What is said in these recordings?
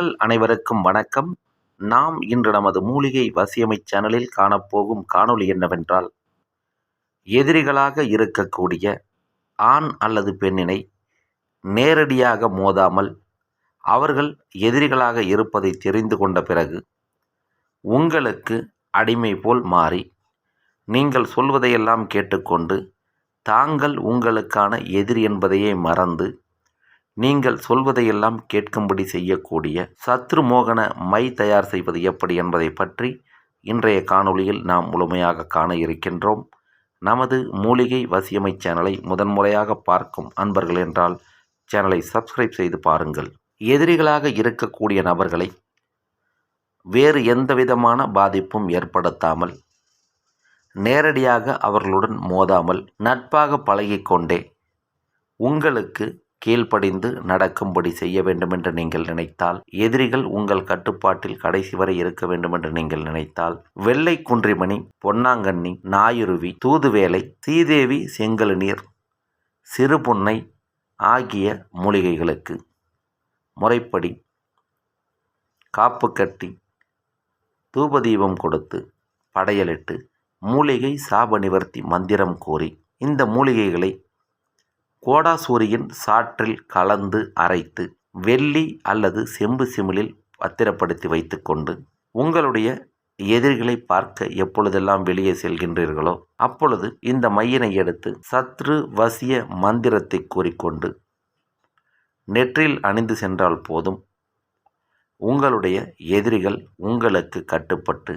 மக்கள் அனைவருக்கும் வணக்கம். நாம் இன்று நமது மூலிகை வசியமை சேனலில் காணப்போகும் காணொளி என்னவென்றால் எதிரிகளாக இருக்கக்கூடிய ஆண் அல்லது பெண்ணினை நேரடியாக மோதாமல் அவர்கள் எதிரிகளாக இருப்பதை தெரிந்து கொண்ட பிறகு உங்களுக்கு அடிமை போல் மாறி நீங்கள் சொல்வதையெல்லாம் கேட்டுக்கொண்டு தாங்கள் உங்களுக்கான எதிரி என்பதையே மறந்து நீங்கள் சொல்வதையெல்லாம் கேட்கும்படி செய்யக்கூடிய சத்ரு மோகன மை தயார் செய்வது எப்படி என்பதை பற்றி இன்றைய காணொளியில் நாம் முழுமையாக காண இருக்கின்றோம். நமது மூலிகை வசியமை சேனலை முதன்முறையாக பார்க்கும் அன்பர்கள் என்றால் சேனலை சப்ஸ்கிரைப் செய்து பாருங்கள். எதிரிகளாக இருக்கக்கூடிய நபர்களை வேறு எந்த விதமான பாதிப்பும் ஏற்படுத்தாமல் நேரடியாக அவர்களுடன் மோதாமல் நட்பாக பழகிக்கொண்டே உங்களுக்கு கீழ்ப்படிந்து நடக்கும்படி செய்ய வேண்டுமென்று நீங்கள் நினைத்தால் எதிரிகள் உங்கள் கட்டுப்பாட்டில் கடைசி வரை இருக்க வேண்டுமென்று நீங்கள் நினைத்தால் வெள்ளை குன்றிமணி பொன்னாங்கண்ணி நாயுருவி தூதுவேலை சீதேவி செங்கழுநீர் சிறுபுன்னை ஆகிய மூலிகைகளுக்கு. முறைப்படி காப்பு கட்டி தூபதீபம் கொடுத்து படையலிட்டு மூலிகை சாப நிவர்த்தி மந்திரம் கூறி இந்த மூலிகைகளை கோடாசூரியின் சாற்றில் கலந்து அரைத்து வெள்ளி அல்லது செம்பு சிமிழில் பத்திரப்படுத்தி வைத்துக்கொண்டு உங்களுடைய எதிரிகளை பார்க்க எப்பொழுதெல்லாம் வெளியே செல்கின்றீர்களோ அப்பொழுது இந்த மையினை எடுத்து சத்ரு வசிய மந்திரத்தை கூறிக்கொண்டு நெற்றில் அணிந்து சென்றால் போதும். உங்களுடைய எதிரிகள் உங்களுக்கு கட்டுப்பட்டு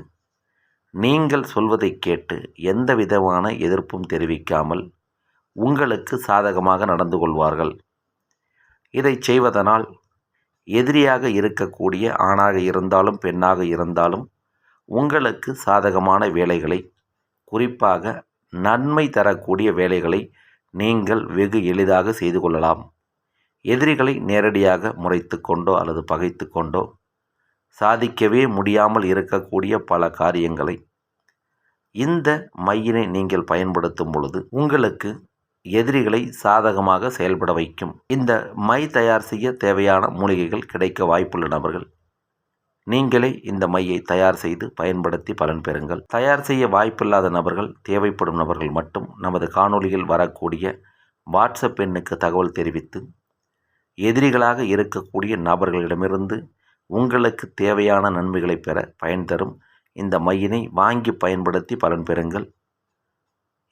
நீங்கள் சொல்வதை கேட்டு எந்த விதமான எதிர்ப்பும் தெரிவிக்காமல் உங்களுக்கு சாதகமாக நடந்து கொள்வார்கள். இதை செய்வதனால் எதிரியாக இருக்கக்கூடிய ஆணாக இருந்தாலும் பெண்ணாக இருந்தாலும் உங்களுக்கு சாதகமான வேலைகளை குறிப்பாக நன்மை தரக்கூடிய வேலைகளை நீங்கள் வெகு எளிதாக செய்து கொள்ளலாம். எதிரிகளை நேரடியாக முறைத்து கொண்டோ அல்லது பகைத்து கொண்டோ சாதிக்கவே முடியாமல் இருக்கக்கூடிய பல காரியங்களை இந்த மையினை நீங்கள் பயன்படுத்தும் பொழுது உங்களுக்கு எதிரிகளை சாதகமாக செயல்பட வைக்கும். இந்த மை தயார் செய்ய தேவையான மூலிகைகள் கிடைக்க வாய்ப்புள்ள நபர்கள் நீங்களே இந்த மையை தயார் செய்து பயன்படுத்தி பலன் பெறுங்கள். தயார் செய்ய வாய்ப்பில்லாத நபர்கள் தேவைப்படும் நபர்கள் மட்டும் நமது காணொளியில் வரக்கூடிய வாட்ஸ்அப் எண்ணுக்கு தகவல் தெரிவித்து எதிரிகளாக இருக்கக்கூடிய நபர்களிடமிருந்து உங்களுக்கு தேவையான நன்மைகளை பெற பயன் தரும். இந்த மையினை வாங்கி பயன்படுத்தி பலன் பெறுங்கள்.